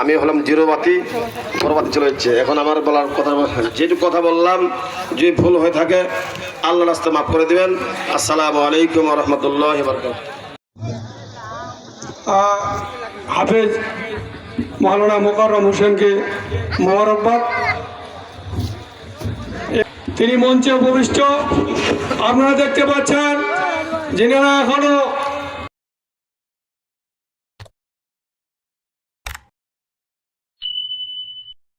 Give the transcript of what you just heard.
আমি হলাম জিরোবাতি, পরবাতি চলে যাচ্ছে। এখন আমার বলার কথা, যেটুকু কথা বললাম, যদি ভুল হয়ে থাকে আল্লাহ রাস্তা মাফ করে দিবেন। আসসালামু আলাইকুম রহমতুল্লাহ হাফেজ মৌলানা মোকাররম হোসেনকে মোবারকবাদ। তিনি মঞ্চে উপবিষ্ট। আপনারা দেখতে পাচ্ছেন, যিনারা এখনও